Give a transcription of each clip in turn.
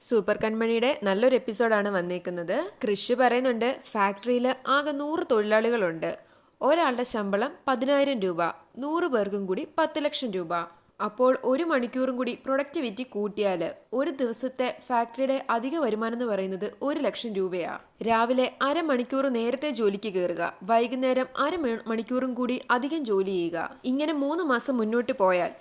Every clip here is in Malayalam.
സൂപ്പർ കൺമണിയുടെ നല്ലൊരു എപ്പിസോഡാണ് വന്നേക്കുന്നത്. കൃഷി പറയുന്നുണ്ട് ഫാക്ടറിയിൽ ആകെ നൂറ് തൊഴിലാളികളുണ്ട്. ഒരാളുടെ ശമ്പളം പതിനായിരം രൂപ നൂറ് പേർക്കും കൂടി പത്ത് ലക്ഷം രൂപ. അപ്പോൾ ഒരു മണിക്കൂറും കൂടി പ്രൊഡക്ടിവിറ്റി കൂട്ടിയാൽ ഒരു ദിവസത്തെ ഫാക്ടറിയുടെ അധിക വരുമാനം എന്ന് പറയുന്നത് ഒരു ലക്ഷം രൂപയാ. രാവിലെ അരമണിക്കൂർ നേരത്തെ ജോലിക്ക് കയറുക വൈകുന്നേരം അര മണിക്കൂറും കൂടി അധികം ജോലി ചെയ്യുക. ഇങ്ങനെ മൂന്ന് മാസം മുന്നോട്ട് പോയാൽ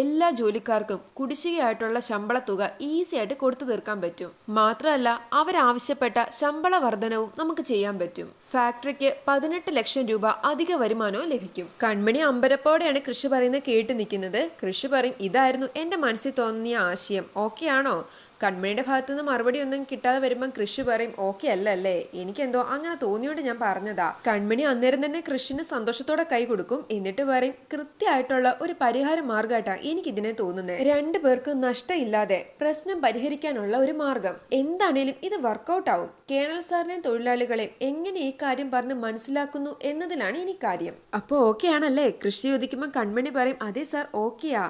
എല്ലാ ജോലിക്കാർക്കും കുടിശ്ശികയായിട്ടുള്ള ശമ്പള തുക ഈസി ആയിട്ട് കൊടുത്തു തീർക്കാൻ പറ്റും. മാത്രമല്ല അവരാവശ്യപ്പെട്ട ശമ്പള വർധനവും നമുക്ക് ചെയ്യാൻ പറ്റും. ഫാക്ടറിക്ക് പതിനെട്ട് ലക്ഷം രൂപ അധിക വരുമാനവും ലഭിക്കും. കൺമണി അമ്പരപ്പോടെയാണ് കൃഷി പറയുന്നത് കേട്ട് നിൽക്കുന്നത്. കൃഷി പറയും ഇതായിരുന്നു എന്റെ മനസ്സിൽ തോന്നിയ ആശയം. ഓക്കെ ആണോ കൺമണിയുടെ ഭാഗത്തുനിന്ന് മറുപടി ഒന്നും കിട്ടാതെ വരുമ്പം കൃഷി പറയും ഓക്കെ അല്ലല്ലേ? എനിക്കെന്തോ അങ്ങനെ തോന്നിയോണ്ട് ഞാൻ പറഞ്ഞതാ. കൺമണി അന്നേരം തന്നെ കൃഷിന് സന്തോഷത്തോടെ കൈ കൊടുക്കും. എന്നിട്ട് പറയും കൃത്യമായിട്ടുള്ള ഒരു പരിഹാര മാർഗമായിട്ടാണ് എനിക്കിതിനെ തോന്നുന്നത് രണ്ടു പേർക്ക് നഷ്ടമില്ലാതെ പ്രശ്നം പരിഹരിക്കാനുള്ള ഒരു മാർഗം എന്താണേലും ഇത് വർക്കൗട്ട് ആവും കേണൽ സാറിനെയും തൊഴിലാളികളെയും എങ്ങനെ ഈ കാര്യം പറഞ്ഞ് മനസ്സിലാക്കുന്നു എന്നതിലാണ് ഇനി കാര്യം. അപ്പോൾ ഓക്കെ ആണല്ലേ? കൃഷി ചോദിക്കുമ്പോൾ കൺമണി പറയും അതെ സാർ ഓക്കെയാ.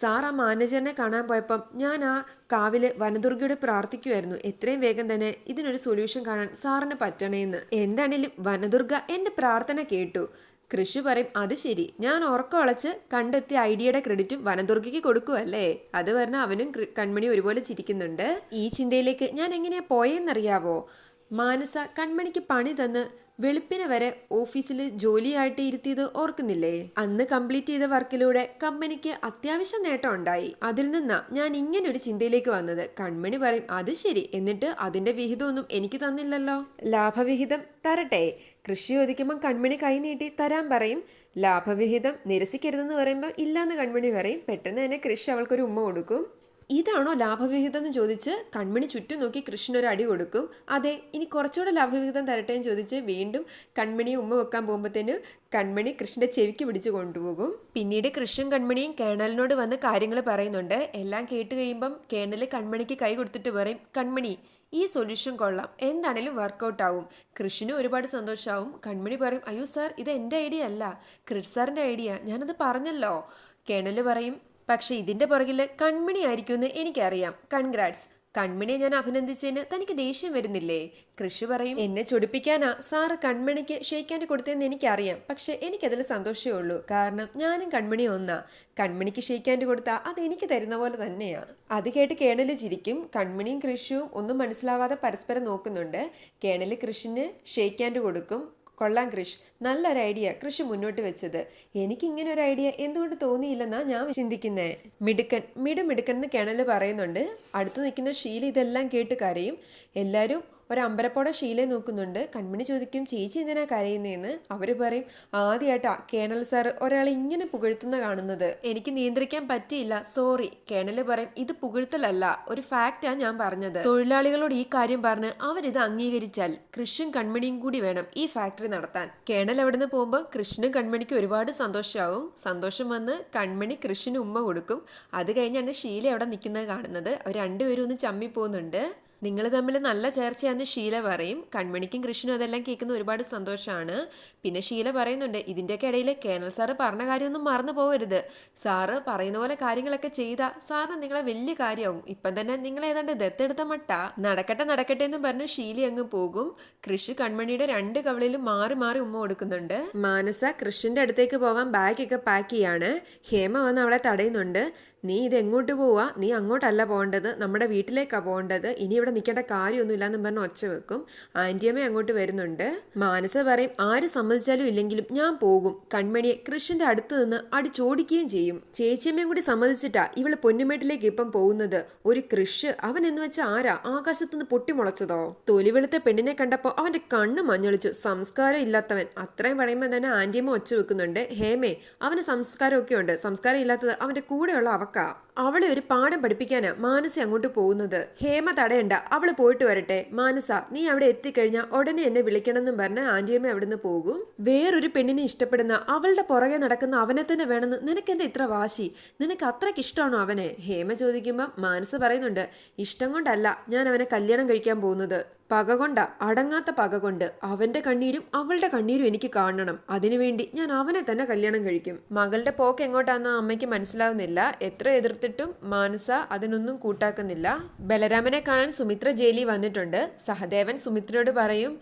സാർ ആ മാനേജറിനെ കാണാൻ പോയപ്പം ഞാൻ ആ കാവിൽ വനദുർഗയോട് പ്രാർത്ഥിക്കുമായിരുന്നു എത്രയും വേഗം തന്നെ ഇതിനൊരു സൊല്യൂഷൻ കാണാൻ സാറിന് പറ്റണേന്ന് എന്താണേലും വനദുർഗ എന്റെ പ്രാർത്ഥന കേട്ടു. കൃഷി പറയും അത് ശരി. ഞാൻ ഉറക്കം അളച്ച് കണ്ടെത്തിയ ഐഡിയയുടെ ക്രെഡിറ്റും വനദുർഗയ്ക്ക് കൊടുക്കുമല്ലേ അത് പറഞ്ഞ അവനും കൺമണി ഒരുപോലെ ചിരിക്കുന്നുണ്ട്. ഈ ചിന്തയിലേക്ക് ഞാൻ എങ്ങനെയാ പോയെന്നറിയാവോ? മാനസ കൺമണിക്ക് പണി തന്ന് വെളുപ്പിന് വരെ ഓഫീസിൽ ജോലിയായിട്ട് ഇരുത്തിയത് ഓർക്കുന്നില്ലേ? അന്ന് കംപ്ലീറ്റ് ചെയ്ത വർക്കിലൂടെ കമ്പനിക്ക് അത്യാവശ്യം നേട്ടം ഉണ്ടായി. അതിൽ നിന്നാ ഞാൻ ഇങ്ങനെ ഒരു ചിന്തയിലേക്ക് വന്നത്. കൺമണി പറയും അത് ശരി. എന്നിട്ട് അതിന്റെ വിഹിതമൊന്നും എനിക്ക് തന്നില്ലല്ലോ. ലാഭവിഹിതം തരട്ടെ. കൃഷി ചോദിക്കുമ്പോൾ കൺമണി കൈനീട്ടി തരാൻ പറയും. ലാഭവിഹിതം നിരസിക്കരുതെന്ന് പറയുമ്പോൾ ഇല്ലാന്ന് കൺമണി പറയും. പെട്ടെന്ന് തന്നെ കൃഷി അവൾക്കൊരു ഉമ്മ കൊടുക്കും. ഇതാണോ ലാഭവിഹിതം എന്ന് ചോദിച്ച് കൺമണി ചുറ്റും നോക്കി കൃഷ്ണൻ ഒരു അടി കൊടുക്കും. അതെ ഇനി കുറച്ചുകൂടെ ലാഭവിഹിതം തരട്ടെ എന്ന് ചോദിച്ച് വീണ്ടും കൺമണിയെ ഉമ്മ വെക്കാൻ പോകുമ്പോഴത്തേന് കൺമണി കൃഷ്ണന്റെ ചെവിക്ക് പിടിച്ച് കൊണ്ടുപോകും. പിന്നീട് കൃഷ്ണൻ കൺമണിയും കേണലിനോട് വന്ന് കാര്യങ്ങൾ പറയുന്നുണ്ട്. എല്ലാം കേട്ട് കഴിയുമ്പം കേണൽ കൺമണിക്ക് കൈ കൊടുത്തിട്ട് പറയും കൺമണി ഈ സൊല്യൂഷൻ കൊള്ളാം. എന്താണേലും വർക്കൗട്ട് ആവും. കൃഷിന് ഒരുപാട് സന്തോഷമാവും കൺമണി പറയും അയ്യോ സാർ ഇത് എന്റെ ഐഡിയ അല്ല. ക്രിഡ് സാറിന്റെ ഐഡിയ ഞാനത് പറഞ്ഞല്ലോ. കേണൽ പറയും പക്ഷെ ഇതിന്റെ പുറകിൽ കൺമണി ആയിരിക്കുമെന്ന് എനിക്കറിയാം. കൺഗ്രാറ്റ്സ്. കൺമണിയെ ഞാൻ അഭിനന്ദിച്ചതിന് തനിക്ക് ദേഷ്യം വരുന്നില്ലേ? കൃഷി പറയും എന്നെ ചൊടിപ്പിക്കാനാ. സാറ് കൺമണിക്ക് ഹാൻഡ് കൊടുത്തതെന്ന് എനിക്കറിയാം. പക്ഷെ എനിക്കതിൽ സന്തോഷമേ ഉള്ളൂ. കാരണം ഞാനും കൺമണി ഒന്നാ. കൺമണിക്ക് ഹാൻഡ് കൊടുത്താൽ അത് എനിക്ക് തരുന്ന പോലെ തന്നെയാ. അത് കേട്ട് കേണൽ ചിരിക്കും. കൺമണിയും കൃഷിയും ഒന്നും മനസ്സിലാവാതെ പരസ്പരം നോക്കുന്നുണ്ട്. കേണൽ കൃഷിന് ഷെയ്ക്കാന്റെ കൊടുക്കും. കൊള്ളാം കൃഷ്. നല്ലൊരു ഐഡിയ കൃഷി മുന്നോട്ട് വെച്ചത്. എനിക്ക് ഇങ്ങനെ ഒരു ഐഡിയ എന്തുകൊണ്ട് തോന്നിയില്ലെന്നാ ഞാൻ ചിന്തിക്കുന്നേ. മിടുക്കൻ മിടുമിടുക്കൻ എന്ന് കിണൽ പറയുന്നുണ്ട്. അടുത്ത് നിൽക്കുന്ന ഷീല ഇതെല്ലാം കേട്ട് കരയും. എല്ലാവരും ഒരു അമ്പരപ്പോടെ ഷീലയെ നോക്കുന്നുണ്ട്. കൺമണി ചോദിക്കും ചേച്ചി എന്തിനാ കരയുന്നതെന്ന് അവർ പറയും ആദ്യമായിട്ടാ കേണൽ സാർ ഒരാളെ ഇങ്ങനെ പുകഴ്ത്തുന്ന കാണുന്നത്. എനിക്ക് നിയന്ത്രിക്കാൻ പറ്റിയില്ല. സോറി. കേണൽ പറയും ഇത് പുകഴ്ത്തലല്ല. ഒരു ഫാക്റ്റാ ഞാൻ പറഞ്ഞത്. തൊഴിലാളികളോട് ഈ കാര്യം പറഞ്ഞ് അവരിത് അംഗീകരിച്ചാൽ കൃഷും കൺമണിയും കൂടി വേണം ഈ ഫാക്ടറി നടത്താൻ. കേണൽ അവിടുന്ന് പോകുമ്പോൾ കൃഷ്ണനും കൺമണിക്കും ഒരുപാട് സന്തോഷമാവും സന്തോഷം വന്ന് കൺമണി കൃഷിന് ഉമ്മ കൊടുക്കും. അത് കഴിഞ്ഞാണ് ഷീല അവിടെ നിൽക്കുന്നത് കാണുന്നത്. അവർ രണ്ടുപേരും ഒന്ന് ചമ്മി പോകുന്നുണ്ട് നിങ്ങൾ തമ്മിൽ നല്ല ചേർച്ചയാന്ന് ഷീല പറയും. കൺമണിക്കും കൃഷ്ണനും അതെല്ലാം കേൾക്കുന്ന ഒരുപാട് സന്തോഷമാണ് പിന്നെ ഷീല പറയുന്നുണ്ട് ഇതിന്റെയൊക്കെ ഇടയിൽ കേണൽ സാറ് പറഞ്ഞ കാര്യമൊന്നും മറന്നു പോകരുത് സാറ് പറയുന്ന പോലെ കാര്യങ്ങളൊക്കെ ചെയ്താൽ സാറിന് നിങ്ങളെ വലിയ കാര്യമാവും. ഇപ്പം തന്നെ നിങ്ങൾ ഏതാണ്ട് ദത്തെടുത്ത മട്ട. നടക്കട്ടെ നടക്കട്ടെ എന്ന് പറഞ്ഞ് ഷീല അങ്ങ് പോകും. കൃഷി കൺമണിയുടെ രണ്ട് കവളിലും മാറി മാറി ഉമ്മ കൊടുക്കുന്നുണ്ട്. മാനസ കൃഷിന്റെ അടുത്തേക്ക് പോകാൻ ബാഗൊക്കെ പാക്ക് ചെയ്യാണ്. ഹേമ വന്ന് അവളെ തടയുന്നുണ്ട്. നീ ഇതെങ്ങോട്ട് പോവാ? നീ അങ്ങോട്ടല്ല പോകേണ്ടത്. നമ്മുടെ വീട്ടിലേക്കാണ് പോകേണ്ടത്. ഇനി ഇവിടെ നിൽക്കേണ്ട കാര്യമൊന്നുമില്ല എന്നും പറഞ്ഞ് ഒച്ച വെക്കും. ആന്റിയമ്മ അങ്ങോട്ട് വരുന്നുണ്ട്. മാനസ പറയും ആര് സമ്മതിച്ചാലും ഇല്ലെങ്കിലും ഞാൻ പോകും. കൺമണിയെ കൃഷ്ണന്റെ അടുത്ത് നിന്ന് അടിച്ചോടിക്കുകയും ചെയ്യും. ചേച്ചിയമ്മയും കൂടി സമ്മതിച്ചിട്ടാ ഇവൾ പൊന്നുമേട്ടിലേക്ക് ഇപ്പം പോകുന്നത്. ഒരു കൃഷ് അവൻ എന്ന് വെച്ച ആരാ? ആകാശത്തുനിന്ന് പൊട്ടിമുളച്ചതോ? തൊലി വെളുത്ത പെണ്ണിനെ കണ്ടപ്പോ അവന്റെ കണ്ണ് മഞ്ഞളിച്ചു. സംസ്കാരം ഇല്ലാത്തവൻ. അത്രയും പറയുമ്പോൾ തന്നെ ആന്റിയമ്മ ഒച്ച വെക്കുന്നുണ്ട്. ഹേമേ അവന് സംസ്കാരമൊക്കെ ഉണ്ട് സംസ്കാരം ഇല്ലാത്തത് അവന്റെ കൂടെയുള്ള അവക്ക. അവളെ ഒരു പാഠം പഠിപ്പിക്കാനാ മാനസ അങ്ങോട്ട് പോകുന്നത്. ഹേമ തടയണ്ട. അവൾ പോയിട്ട് വരട്ടെ. മാനസ നീ അവിടെ എത്തിക്കഴിഞ്ഞാൽ ഉടനെ എന്നെ വിളിക്കണമെന്നും പറഞ്ഞ് ആന്റിയമ്മ അവിടുന്ന് പോകും. വേറൊരു പെണ്ണിനെ ഇഷ്ടപ്പെടുന്ന അവളുടെ പുറകെ നടക്കുന്ന അവനെ തന്നെ വേണമെന്ന് നിനക്കെന്താ ഇത്ര വാശി? നിനക്ക് അത്രയ്ക്ക് ഇഷ്ടമാണോ അവനെ? ഹേമ ചോദിക്കുമ്പോൾ മാനസ പറയുന്നുണ്ട് ഇഷ്ടം കൊണ്ടല്ല. ഞാൻ അവനെ കല്യാണം കഴിക്കാൻ പോകുന്നത്. പക കൊണ്ട അടങ്ങാത്ത പക കൊണ്ട് അവന്റെ കണ്ണീരും അവളുടെ കണ്ണീരും എനിക്ക് കാണണം. അതിനുവേണ്ടി ഞാൻ അവനെ തന്നെ കല്യാണം കഴിക്കും. മകളുടെ പോക്ക് എങ്ങോട്ടാന്ന് അമ്മയ്ക്ക് മനസ്സിലാവുന്നില്ല. എത്ര എതിർത്തിട്ടും മാനസ അതിനൊന്നും കൂട്ടാക്കുന്നില്ല. ബലരാമനെ കാണാൻ സുമിത്ര ജയിലിൽ വന്നിട്ടുണ്ട്. സഹദേവൻ സുമിത്രയോട് പറയും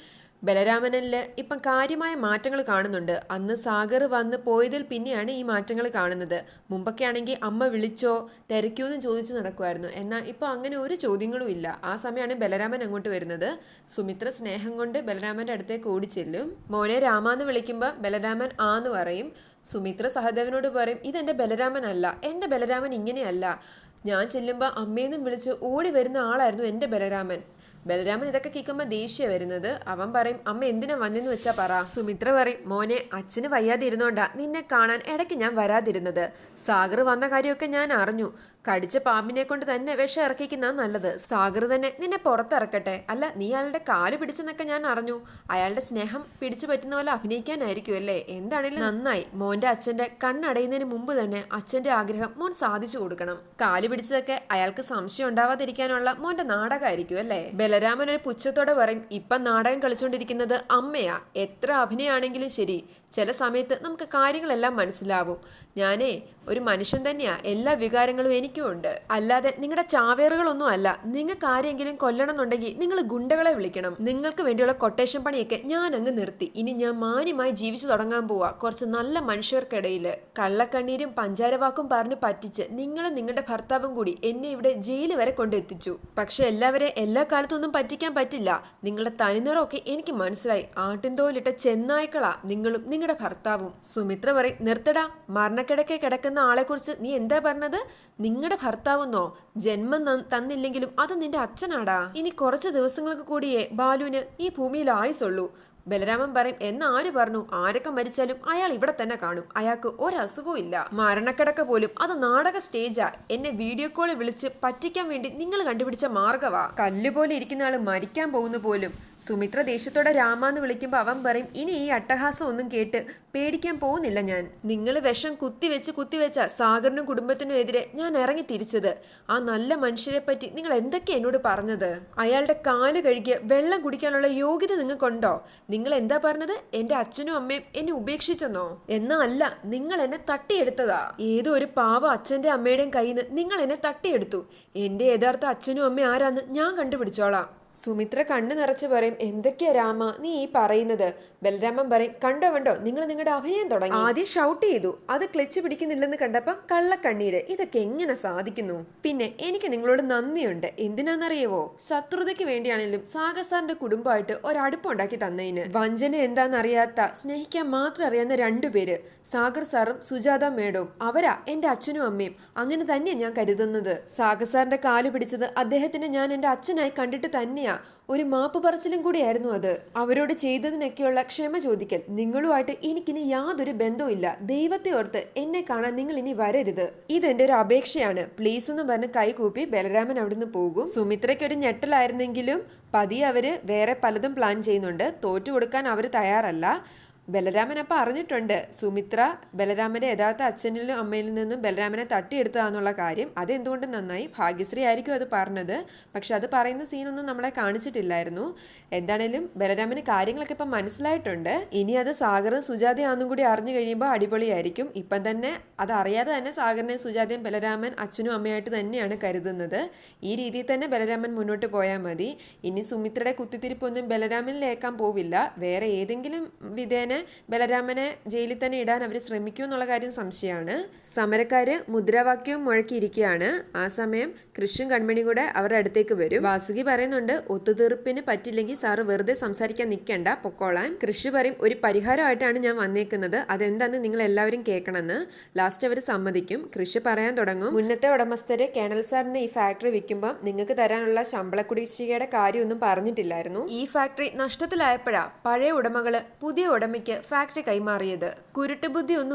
ബലരാമനിൽ ഇപ്പം കാര്യമായ മാറ്റങ്ങൾ കാണുന്നുണ്ട്. അന്ന് സാഗർ വന്ന് പോയതിൽ പിന്നെയാണ് ഈ മാറ്റങ്ങൾ കാണുന്നത്. മുമ്പൊക്കെ ആണെങ്കിൽ അമ്മ വിളിച്ചോ തിരക്കൂന്നും ചോദിച്ച് നടക്കുമായിരുന്നു എന്നാൽ ഇപ്പൊ അങ്ങനെ ഒരു ചോദ്യങ്ങളും ഇല്ല. ആ സമയമാണ് ബലരാമൻ അങ്ങോട്ട് വരുന്നത്. സുമിത്ര സ്നേഹം കൊണ്ട് ബലരാമന്റെ അടുത്തേക്ക് ഓടിച്ചെല്ലും. മോനെ രാമ എന്ന് വിളിക്കുമ്പോൾ ബലരാമൻ ആന്ന് പറയും. സുമിത്ര സഹദേവനോട് പറയും ഇതെന്റെ ബലരാമൻ അല്ല. എന്റെ ബലരാമൻ ഇങ്ങനെയല്ല. ഞാൻ ചെല്ലുമ്പോൾ അമ്മയെന്നും വിളിച്ച് ഓടി വരുന്ന ആളായിരുന്നു എന്റെ ബലരാമൻ. ബലരാമൻ ഇതൊക്കെ കേൾക്കുമ്പോൾ ദേഷ്യ വരുന്നത്. അവൻ പറയും അമ്മ എന്തിനാ വന്നെന്ന് വെച്ചാ പറ. സുമിത്ര പറയും മോനെ അച്ഛന് വയ്യാതെ ഇരുന്നോണ്ടാ നിന്നെ കാണാൻ ഇടയ്ക്ക് ഞാൻ വരാതിരുന്നത്. സാഗർ വന്ന കാര്യമൊക്കെ ഞാൻ അറിഞ്ഞു. കടിച്ച പാമ്പിനെ കൊണ്ട് തന്നെ വിഷം ഇറക്കിക്കുന്ന നല്ലത്. സാഗർ തന്നെ നിന്നെ പുറത്തിറക്കട്ടെ. അല്ല നീ അയാളുടെ കാൽ പിടിച്ചെന്നൊക്കെ ഞാൻ അറിഞ്ഞു. അയാളുടെ സ്നേഹം പിടിച്ചു പറ്റുന്ന പോലെ അഭിനയിക്കാനായിരിക്കും അല്ലേ? എന്താണെങ്കിലും നന്നായി. മോന്റെ അച്ഛന്റെ കണ്ണടയുന്നതിന് മുമ്പ് തന്നെ അച്ഛന്റെ ആഗ്രഹം മോൻ സാധിച്ചു കൊടുക്കണം. കാൽ പിടിച്ചതൊക്കെ അയാൾക്ക് സംശയം ഉണ്ടാവാതിരിക്കാനുള്ള മോന്റെ നാടകമായിരിക്കും അല്ലേ? ബലരാമൻ ഒരു പുച്ഛത്തോടെ പറയും ഇപ്പം നാടകം കളിച്ചുകൊണ്ടിരിക്കുന്നത് അമ്മയാ. എത്ര അഭിനയാണെങ്കിലും ശരി. ചില സമയത്ത് നമുക്ക് കാര്യങ്ങളെല്ലാം മനസ്സിലാവും ഞാനേ ഒരു മനുഷ്യൻ തന്നെയാ. എല്ലാ വികാരങ്ങളും എനിക്കും ഉണ്ട്. അല്ലാതെ നിങ്ങളുടെ ചാവേറുകളൊന്നും അല്ല. നിങ്ങൾക്ക് ആരെങ്കിലും കൊല്ലണം എന്നുണ്ടെങ്കിൽ നിങ്ങൾ ഗുണ്ടകളെ വിളിക്കണം. നിങ്ങൾക്ക് വേണ്ടിയുള്ള കൊട്ടേഷൻ പണിയൊക്കെ ഞാൻ അങ്ങ് നിർത്തി. ഇനി ഞാൻ മാന്യമായി ജീവിച്ചു തുടങ്ങാൻ പോവാ. കുറച്ച് നല്ല മനുഷ്യർക്കിടയിൽ കള്ളക്കണ്ണീരും പഞ്ചാരവാക്കും പറഞ്ഞ് പറ്റിച്ച് നിങ്ങളും നിങ്ങളുടെ ഭർത്താവും കൂടി എന്നെ ഇവിടെ ജയിലിൽ വരെ കൊണ്ടെത്തിച്ചു. പക്ഷെ എല്ലാവരെ എല്ലാ കാലത്തൊന്നും പറ്റിക്കാൻ പറ്റില്ല. നിങ്ങളുടെ തനിനിറമൊക്കെ എനിക്ക് മനസ്സിലായി. ആട്ടിൻതോലിട്ട ചെന്നായ്ക്കളാ നിങ്ങളും നിങ്ങളുടെ ഭർത്താവും. സുമിത്ര പറയും നിർത്തടാ മരണക്കിടക്കെ കിടക്കുന്ന ആളെക്കുറിച്ച് നീ എന്താ പറഞ്ഞത്? നിങ്ങളുടെ ഭർത്താവെന്നോ? ജന്മം തന്നില്ലെങ്കിലും അത് നിന്റെ അച്ഛനാടാ. ഇനി കുറച്ച് ദിവസങ്ങൾക്ക് കൂടിയേ ബാലുവിന് ഈ ഭൂമിയിൽ ആയുസുള്ളൂ ബലരാമൻ പറയും എന്ന് ആര് പറഞ്ഞു? ആരൊക്കെ മരിച്ചാലും അയാൾ ഇവിടെ തന്നെ കാണും. അയാൾക്ക് ഒരസുഖവും ഇല്ല. മരണക്കിടക്ക പോലും അത് നാടക സ്റ്റേജാ. എന്നെ വീഡിയോ കോൾ വിളിച്ച് പറ്റിക്കാൻ വേണ്ടി നിങ്ങൾ കണ്ടുപിടിച്ച മാർഗവാ കല്ലുപോലെ ഇരിക്കുന്ന ആൾ മരിക്കാൻ പോകുന്നു പോലും സുമിത്ര ദേഷ്യത്തോടെ രാമാന്ന് വിളിക്കുമ്പോൾ അവൻ പറയും ഇനി ഈ അട്ടഹാസം ഒന്നും കേട്ട് പേടിക്കാൻ പോകുന്നില്ല ഞാൻ. നിങ്ങൾ വിഷം കുത്തിവെച്ച് കുത്തിവെച്ച സാഗറിനും കുടുംബത്തിനും എതിരെ ഞാൻ ഇറങ്ങി തിരിച്ചത്. ആ നല്ല മനുഷ്യരെ പറ്റി നിങ്ങൾ എന്തൊക്കെ എന്നോട് പറഞ്ഞത്? അയാളുടെ കാൽ കഴുകിയ വെള്ളം കുടിക്കാനുള്ള യോഗ്യത നിങ്ങൾക്കുണ്ടോ? നിങ്ങൾ എന്താ പറഞ്ഞത്? എന്റെ അച്ഛനും അമ്മയും എന്നെ ഉപേക്ഷിച്ചെന്നോ? എന്നല്ല നിങ്ങൾ എന്നെ തട്ടിയെടുത്തതാ. ഏതോ ഒരു പാവ അച്ഛന്റെ അമ്മയുടെയും കയ്യിൽ നിന്ന് നിങ്ങൾ എന്നെ തട്ടിയെടുത്തു. എന്റെ യഥാർത്ഥ അച്ഛനും അമ്മയും ആരാന്ന് ഞാൻ കണ്ടുപിടിച്ചോളാം. സുമിത്ര കണ്ണു നിറച്ച് പറയും എന്തൊക്കെയാ രാമ നീ ഈ പറയുന്നത്? ബലരാമൻ പറയും കണ്ടോ കണ്ടോ നിങ്ങൾ നിങ്ങളുടെ അഭിനയം തുടങ്ങി. ആദ്യം ഷൗട്ട് ചെയ്തു അത് ക്ലച്ച് പിടിക്കുന്നില്ലെന്ന് കണ്ടപ്പോ കള്ളക്കണ്ണീര് ഇതൊക്കെ എങ്ങനെ സാധിക്കുന്നു? പിന്നെ എനിക്ക് നിങ്ങളോട് നന്ദിയുണ്ട് എന്തിനാണെന്നറിയവോ ശത്രുതയ്ക്ക് വേണ്ടിയാണെങ്കിലും സാഗർ സാറിന്റെ കുടുംബമായിട്ട് ഒരടുപ്പുണ്ടാക്കി തന്നതിന് വഞ്ചന എന്താണെന്നറിയാത്ത സ്നേഹിക്കാൻ മാത്രം അറിയാവുന്ന രണ്ടുപേര് സാഗർ സാറും സുജാത മേഡവും അവരാ എന്റെ അച്ഛനും അമ്മയും അങ്ങനെ തന്നെയാ ഞാൻ കരുതുന്നത്. സാഗർ സാറിന്റെ കാൽ പിടിച്ചത് അദ്ദേഹത്തിന് ഞാൻ എന്റെ അച്ഛനായി കണ്ടിട്ട് തന്നെയാ. ഒരു മാപ്പ് പറച്ചിലും കൂടിയായിരുന്നു അത്. അവരോട് ചെയ്തതിനൊക്കെയുള്ള ക്ഷമ ചോദിക്കൽ. നിങ്ങളുമായിട്ട് എനിക്കിനി യാതൊരു ബന്ധവുമില്ല ദൈവത്തെ ഓർത്ത് എന്നെ കാണാൻ നിങ്ങൾ ഇനി വരരുത്. ഇതെന്റെ ഒരു അപേക്ഷയാണ്. പ്ലീസ് എന്ന് പറഞ്ഞ് കൈകൂപ്പി ബലരാമൻ അവിടുന്ന് പോകും. സുമിത്രയ്ക്ക് ഒരു ഞെട്ടലായിരുന്നെങ്കിലും പതി അവർ വേറെ പലതും പ്ലാൻ ചെയ്യുന്നുണ്ട്. തോറ്റു കൊടുക്കാൻ അവർ തയ്യാറല്ല. ബലരാമൻ അപ്പം അറിഞ്ഞിട്ടുണ്ട്. സുമിത്ര ബലരാമന്റെ യഥാർത്ഥ അച്ഛനിലും അമ്മയിൽ നിന്നും ബലരാമനെ തട്ടിയെടുത്തതാന്നുള്ള കാര്യം. അതെന്തുകൊണ്ട് നന്നായി? ഭാഗ്യശ്രീ ആയിരിക്കും അത് പറഞ്ഞത്. പക്ഷെ അത് പറയുന്ന സീനൊന്നും നമ്മളെ കാണിച്ചിട്ടില്ലായിരുന്നു. എന്താണേലും ബലരാമന് കാര്യങ്ങളൊക്കെ ഇപ്പം മനസ്സിലായിട്ടുണ്ട്. ഇനി അത് സാഗറും സുജാതയാണെന്നും കൂടി അറിഞ്ഞു കഴിയുമ്പോൾ അടിപൊളിയായിരിക്കും. ഇപ്പം തന്നെ അത് അറിയാതെ തന്നെ സാഗറിനെ സുജാതയും ബലരാമൻ അച്ഛനും അമ്മയായിട്ട് തന്നെയാണ് കരുതുന്നത്. ഈ രീതിയിൽ തന്നെ ബലരാമൻ മുന്നോട്ട് പോയാൽ മതി. ഇനി സുമിത്രയുടെ കുത്തിത്തിരിപ്പൊന്നും ബലരാമനിലേക്കാൻ പോവില്ല. വേറെ ഏതെങ്കിലും വിധേന ബലരാമനെ ജയിലിൽ തന്നെ ഇടാൻ അവർ ശ്രമിക്കും എന്നുള്ള കാര്യം സംശയമാണ്. സമരക്കാര് മുദ്രാവാക്യവും മുഴക്കിയിരിക്കുകയാണ്. ആ സമയം കൃഷ്ണൻ കൺമണി കൂടെ അവരുടെ അടുത്തേക്ക് വരും. വാസുകി പറയുന്നുണ്ട് ഒത്തുതീർപ്പിന് പറ്റില്ലെങ്കിൽ സാറ് വെറുതെ സംസാരിക്കാൻ നിൽക്കണ്ട പൊക്കോളാൻ. കൃഷി പറയും ഒരു പരിഹാരമായിട്ടാണ് ഞാൻ വന്നേക്കുന്നത്. അതെന്താന്ന് നിങ്ങൾ എല്ലാവരും കേൾക്കണമെന്ന്. ലാസ്റ്റ് അവർ സമ്മതിക്കും. കൃഷി പറയാൻ തുടങ്ങും മുന്നത്തെ ഉടമസ്ഥര് കേണൽ സാറിന് ഈ ഫാക്ടറി വിൽക്കുമ്പോൾ നിങ്ങൾക്ക് തരാനുള്ള ശമ്പള കുടിശ്ശികയുടെ കാര്യമൊന്നും പറഞ്ഞിട്ടില്ലായിരുന്നു. ഈ ഫാക്ടറി നഷ്ടത്തിലായപ്പോഴാ പഴയ ഉടമകൾ പുതിയ ഉടമയ്ക്ക് കൺമണിക്ക് ഫാക്ടറി കൈമാറിയത്.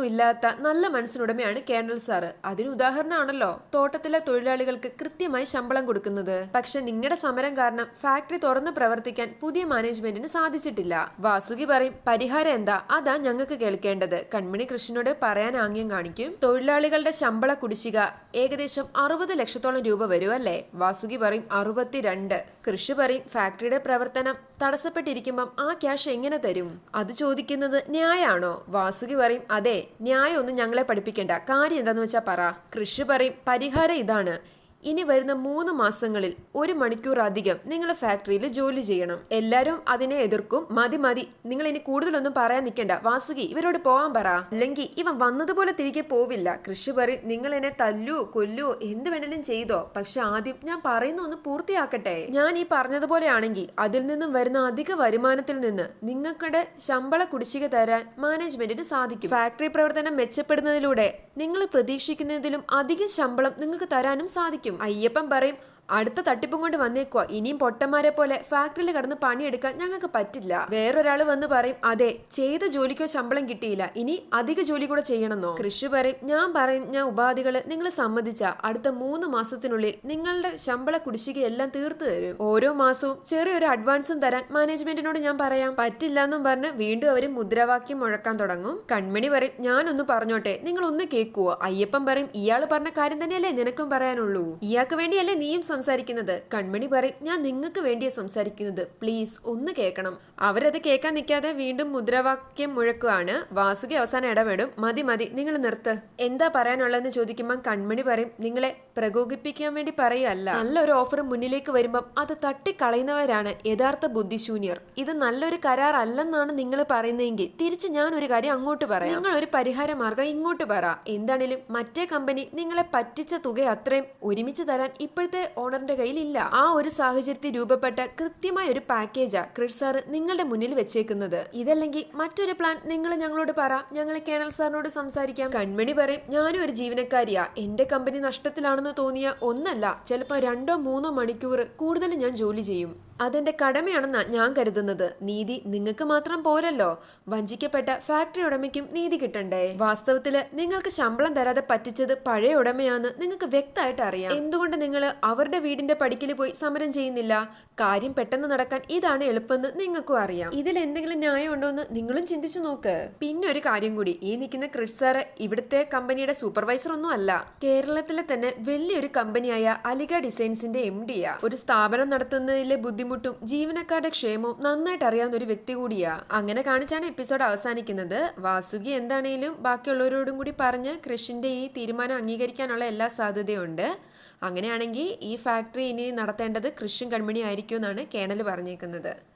ഇല്ലാത്ത നല്ല മനസ്സിനുടമയാണ് കേണൽ സാറ് അതിന് ഉദാഹരണമാണല്ലോ തോട്ടത്തിലെ തൊഴിലാളികൾക്ക് കൃത്യമായി ശമ്പളം കൊടുക്കുന്നത്. പക്ഷെ നിങ്ങളുടെ സമരം കാരണം ഫാക്ടറി തുറന്ന് പ്രവർത്തിക്കാൻ പുതിയ മാനേജ്മെന്റിന് സാധിച്ചിട്ടില്ല. വാസുകി പറയും പരിഹാരം എന്താ? അതാ ഞങ്ങൾക്ക് കേൾക്കേണ്ടത്. കൺമണി കൃഷ്ണനോട് പറയാൻ ആംഗ്യം കാണിക്കും. തൊഴിലാളികളുടെ ശമ്പള കുടിശ്ശിക ഏകദേശം അറുപത് ലക്ഷത്തോളം രൂപ വരും അല്ലേ? വാസുകി പറയും അറുപത്തിരണ്ട്. കൃഷി പറയും ഫാക്ടറിയുടെ പ്രവർത്തനം തടസ്സപ്പെട്ടിരിക്കുമ്പം ആ ക്യാഷ് എങ്ങനെ തരും? അത് ചോദിക്കുന്നത് ന്യായാണോ? വാസുകി പറയും അതെ ന്യായമൊന്നും ഞങ്ങളെ പഠിപ്പിക്കേണ്ട. കാര്യം എന്താന്ന് വെച്ചാൽ പറ. കൃഷി പറയും പരിഹാരം ഇതാണ്. ഇനി വരുന്ന മൂന്ന് മാസങ്ങളിൽ ഒരു മണിക്കൂർ അധികം നിങ്ങൾ ഫാക്ടറിയിൽ ജോലി ചെയ്യണം. എല്ലാരും അതിനെ എതിർക്കും. മതി മതി. നിങ്ങൾ ഇനി കൂടുതലൊന്നും പറയാൻ നിൽക്കണ്ട. വാസുകി ഇവരോട് പോവാൻ പറ. അല്ലെങ്കിൽ ഇവൻ വന്നതുപോലെ തിരികെ പോവില്ല. കൃഷി പറയും നിങ്ങൾ എന്നെ തല്ലു കൊല്ലു എന്ത് വേണേലും ചെയ്തോ. പക്ഷെ ആദ്യം ഞാൻ പറയുന്ന ഒന്ന് പൂർത്തിയാക്കട്ടെ. ഞാൻ ഈ പറഞ്ഞതുപോലെയാണെങ്കിൽ അതിൽ നിന്നും വരുന്ന അധിക വരുമാനത്തിൽ നിന്ന് നിങ്ങൾക്കുടെ ശമ്പള കുടിശ്ശിക തരാൻ മാനേജ്മെന്റിന് സാധിക്കും. ഫാക്ടറി പ്രവർത്തനം മെച്ചപ്പെടുന്നതിലൂടെ നിങ്ങൾ പ്രതീക്ഷിക്കുന്നതിലും അധിക ശമ്പളം നിങ്ങൾക്ക് തരാനും സാധിക്കും. അയ്യപ്പൻ പറയും അടുത്ത തട്ടിപ്പും കൊണ്ട് വന്നേക്കുക ഇനിയും പൊട്ടന്മാരെ പോലെ ഫാക്ടറിയിൽ കടന്ന് പണിയെടുക്കാൻ ഞങ്ങൾക്ക് പറ്റില്ല. വേറൊരാൾ വന്ന് പറയും അതെ ചെയ്ത ജോലിക്കോ ശമ്പളം കിട്ടിയില്ല. ഇനി അധിക ജോലി കൂടെ ചെയ്യണമെന്നോ? കൃഷി പറയും ഞാൻ പറയും ഞാൻ ഉപാധികൾ നിങ്ങൾ സമ്മതിച്ച. അടുത്ത മൂന്ന് മാസത്തിനുള്ളിൽ നിങ്ങളുടെ ശമ്പള കുടിശ്ശികയെല്ലാം തീർത്തു തരും. ഓരോ മാസവും ചെറിയൊരു അഡ്വാൻസും തരാൻ മാനേജ്മെന്റിനോട് ഞാൻ പറയാം. പറ്റില്ല എന്നും പറഞ്ഞ് വീണ്ടും അവർ മുദ്രാവാക്യം മുഴക്കാൻ തുടങ്ങും. കൺമണി പറയും ഞാനൊന്ന് പറഞ്ഞോട്ടെ നിങ്ങൾ ഒന്ന് കേൾക്കുവോ? അയ്യപ്പൻ പറയും ഇയാൾ പറഞ്ഞ കാര്യം തന്നെയല്ലേ നിനക്കും പറയാനുള്ളൂ. ഇയാൾക്ക് വേണ്ടിയല്ലേ നീയും സംസാരിക്കുന്നത്? കൺമണി പറയും ഞാൻ നിങ്ങൾക്ക് വേണ്ടിയാ സംസാരിക്കുന്നത്. പ്ലീസ് ഒന്ന് കേൾക്കണം. അവരത് കേൾക്കാൻ നിൽക്കാതെ വീണ്ടും മുദ്രാവാക്യം മുഴക്കുകയാണ് വാസുകി അവസാനം ഇടപെടും. മതി മതി നിങ്ങൾ നിർത്ത്. എന്താ പറയാനുള്ളതെന്ന് ചോദിക്കുമ്പോൾ കൺമണി പറയും നിങ്ങളെ പ്രകോപിപ്പിക്കാൻ വേണ്ടി പറയല്ല നല്ലൊരു ഓഫർ മുന്നിലേക്ക് വരുമ്പം അത് തട്ടിക്കളയുന്നവരാണ്. യഥാർത്ഥ ബുദ്ധിശൂന്യർ. ഇത് നല്ലൊരു കരാർ അല്ലെന്നാണ് നിങ്ങൾ പറയുന്നതെങ്കിൽ തിരിച്ച് ഞാൻ ഒരു കാര്യം അങ്ങോട്ട് പറയാം. നിങ്ങൾ ഒരു പരിഹാര മാർഗം ഇങ്ങോട്ട് പറ. എന്താണേലും മറ്റേ കമ്പനി നിങ്ങളെ പറ്റിച്ച തുക അത്രയും ഒരുമിച്ച് തരാൻ ഇപ്പോഴത്തെ ഓണറിന്റെ കയ്യിലില്ല. ആ ഒരു സാഹചര്യത്തിൽ രൂപപ്പെട്ട കൃത്യമായ ഒരു പാക്കേജാ ക്രിഷ് സാർ നിങ്ങളുടെ മുന്നിൽ വെച്ചേക്കുന്നത്. ഇതല്ലെങ്കിൽ മറ്റൊരു പ്ലാൻ നിങ്ങൾ ഞങ്ങളോട് പറ. ഞങ്ങൾ കേണൽ സാറിനോട് സംസാരിക്കാം. കൺമണി പറയും ഞാനും ഒരു ജീവനക്കാരിയാ. എന്റെ കമ്പനി നഷ്ടത്തിലാണെന്ന് തോന്നിയ ഒന്നല്ല. ചിലപ്പോൾ രണ്ടോ മൂന്നോ മണിക്കൂർ കൂടുതൽ ഞാൻ ജോലി ചെയ്യും. അതെന്റെ കടമയാണെന്നാ ഞാൻ കരുതുന്നത്. നീതി നിങ്ങൾക്ക് മാത്രം പോരല്ലോ. വഞ്ചിക്കപ്പെട്ട ഫാക്ടറി ഉടമയ്ക്കും നീതി കിട്ടണ്ടേ? വാസ്തവത്തിൽ നിങ്ങൾക്ക് ശമ്പളം തരാതെ പറ്റിച്ചത് പഴയ ഉടമയാന്ന് നിങ്ങൾക്ക് വ്യക്തമായിട്ട് അറിയാം. എന്തുകൊണ്ട് നിങ്ങൾ അവരുടെ വീടിന്റെ പടിക്കൽ പോയി സമരം ചെയ്യുന്നില്ല? കാര്യം പെട്ടെന്ന് നടക്കാൻ ഇതാണ് എളുപ്പമെന്ന് നിങ്ങൾക്കും അറിയാം. ഇതിൽ എന്തെങ്കിലും ന്യായം ഉണ്ടോ എന്ന് നിങ്ങളും ചിന്തിച്ചു നോക്ക്. പിന്നെ ഒരു കാര്യം കൂടി. ഈ നിൽക്കുന്ന ക്രിഷ് സാറ് ഇവിടുത്തെ കമ്പനിയുടെ സൂപ്പർവൈസർ ഒന്നും അല്ല. കേരളത്തിലെ തന്നെ വലിയൊരു കമ്പനിയായ അലിഗ ഡിസൈൻസിന്റെ എം ഡിയാ ഒരു സ്ഥാപനം നടത്തുന്നതിലെ ബുദ്ധിമുട്ടും ജീവനക്കാരുടെ ക്ഷേമവും നന്നായിട്ട് അറിയാവുന്ന ഒരു വ്യക്തി കൂടിയാ. അങ്ങനെ കാണിച്ചാണ് എപ്പിസോഡ് അവസാനിക്കുന്നത്. വാസുകി എന്താണേലും ബാക്കിയുള്ളവരോടും കൂടി പറഞ്ഞ് കൃഷിന്റെ ഈ തീരുമാനം അംഗീകരിക്കാനുള്ള എല്ലാ സാധ്യതയുണ്ട്. അങ്ങനെയാണെങ്കിൽ ഈ ഫാക്ടറി ഇനി നടത്തേണ്ടത് കൃഷും കൺമണി ആയിരിക്കും എന്നാണ് കേണൽ പറഞ്ഞേക്കുന്നത്.